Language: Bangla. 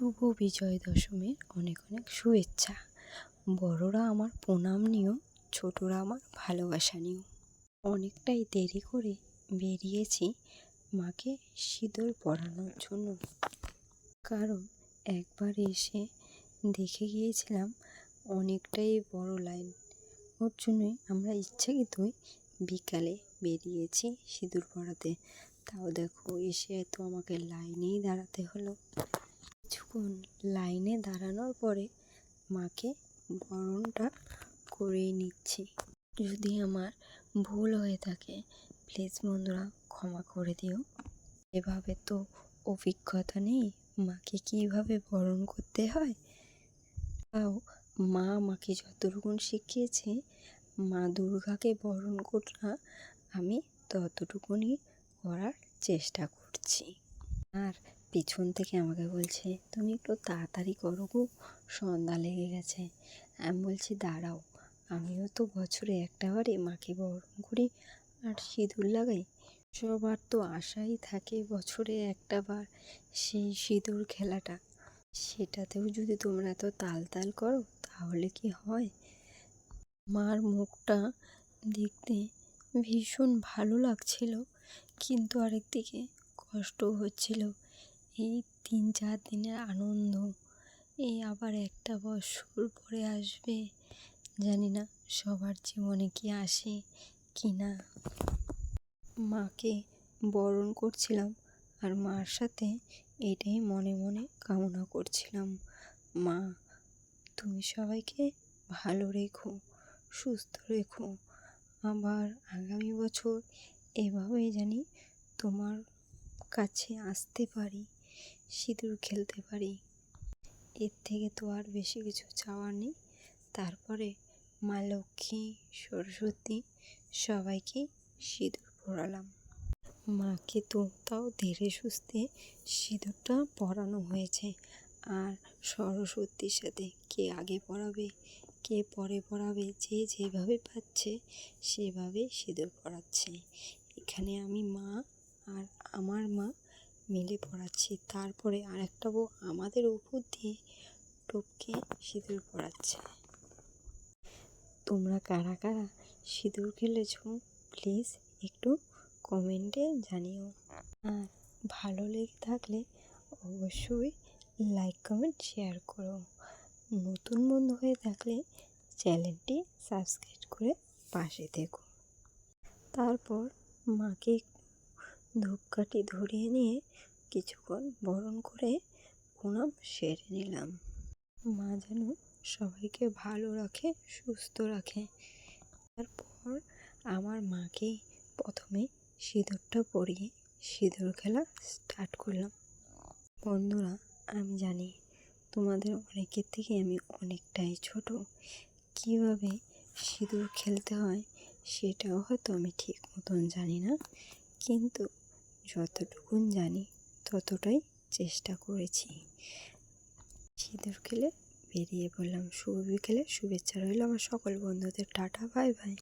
শুভ বিজয় দশমীর অনেক অনেক শুভেচ্ছা। বড়রা আমার প্রণাম নিও, ছোটরা আমার ভালোবাসা নিও। অনেকটাই দেরি করে বেরিয়েছি মাকে সিঁদুর পরানোর জন্য। কারণ একবার এসে দেখে গিয়েছিলাম অনেকটাই বড় লাইন। ওর জন্যই আমরা ইচ্ছাকৃতই বিকালে বেরিয়েছি সিঁদুর পরাতে। তাও দেখো, এসে তো আমাকে লাইনেই দাঁড়াতে হলো। কিছুক্ষণ লাইনে দাঁড়ানোর পরে মাকে বরণটা করেই নিচ্ছি। যদি আমার ভুল হয়ে থাকে, প্লিজ বন্ধুরা ক্ষমা করে দিও। এভাবে তো অভিজ্ঞতা নেই, মাকে কীভাবে বরণ করতে হয়? তাও মা আমাকে যতটুকুন শিখিয়েছে, মা দুর্গাকে বরণ করা আমি ততটুকুনি করার চেষ্টা করছি। আর পিছন থেকে আমাকে বলছে, তুমি একটু তাড়াতাড়ি করো গো, সন্ধ্যা লেগে গেছে। আমি বলছি, দাঁড়াও, আমিও তো বছরে একটা বারে মাকে বরণ করি আর সিঁদুর লাগাই। সবার তো আশাই থাকে বছরে একটা বার সেই সিঁদুর খেলাটা। সেটাতেও যদি তোমরা এত তাল তাল করো, তাহলে কি হয়? মার মুখটা দেখতে ভীষণ ভালো লাগছিল, কিন্তু আরেকদিকে কষ্ট হচ্ছিল। এই তিন চার দিনের আনন্দ, এই আবার একটা বছর পরে আসবে, জানি না সবার জীবনে কি আসে, কি না। মাকে বরণ করছিলাম আর মার সাথে এটাই মনে মনে কামনা করছিলাম। মা, তুমি সবাইকে ভালো রেখো, সুস্থ রেখো। আবার আগামী বছর এভাবেই জানি তোমার কাছে আসতে পারি। সিঁদুর খেলতে পারি। এর থেকে তো আর বেশি কিছু চাওয়ার নেই। তারপরে মা লক্ষ্মী, সরস্বতী, সবাইকে সিঁদুর পরালাম। মাকে তো তাও ধীরে সুস্থে সিঁদুরটা পরানো হয়েছে। আর সরস্বতীর সাথে কে আগে পড়াবে কে পরে পড়াবে যে যেভাবে পাচ্ছে সেভাবে সিঁদুর পরাচ্ছে। এখানে আমি মা আর আমার মা মিলে পড়াচ্ছি। তারপরে আরেকটা বউ আমাদের উপর দিয়ে টপকে সিঁদুর পড়াচ্ছে। তোমরা কারা কারা সিঁদুর খেলেছ, প্লিজ একটু কমেন্টে জানিও। আর ভালো লেগে থাকলে অবশ্যই লাইক, কমেন্ট, শেয়ার করো। নতুন বন্ধু হয়ে থাকলে চ্যানেলটি সাবস্ক্রাইব করে পাশে থেকো। তারপর মাকে ধূপকাঠি ধরিয়ে নিয়ে কিছুক্ষণ বরণ করে প্রণাম সেরে নিলাম। মা যেন সবাইকে ভালো রাখে, সুস্থ রাখে। তারপর আমার মাকে প্রথমে সিঁদুরটা পরিয়ে সিঁদুর খেলা স্টার্ট করলাম। বন্ধুরা, আমি জানি তোমাদের অনেকের থেকে আমি অনেকটাই ছোট। কীভাবে সিঁদুর খেলতে হয় সেটাও হয়তো আমি ঠিক মতন জানি না। কিন্তু যতটুকুন জানি ততটাই চেষ্টা করেছি। সিঁদুর খেলে বেরিয়ে পড়লাম, শুভ বিকেলে। শুভেচ্ছা রইল আমার সকল বন্ধুদের। টাটা, বাই বাই।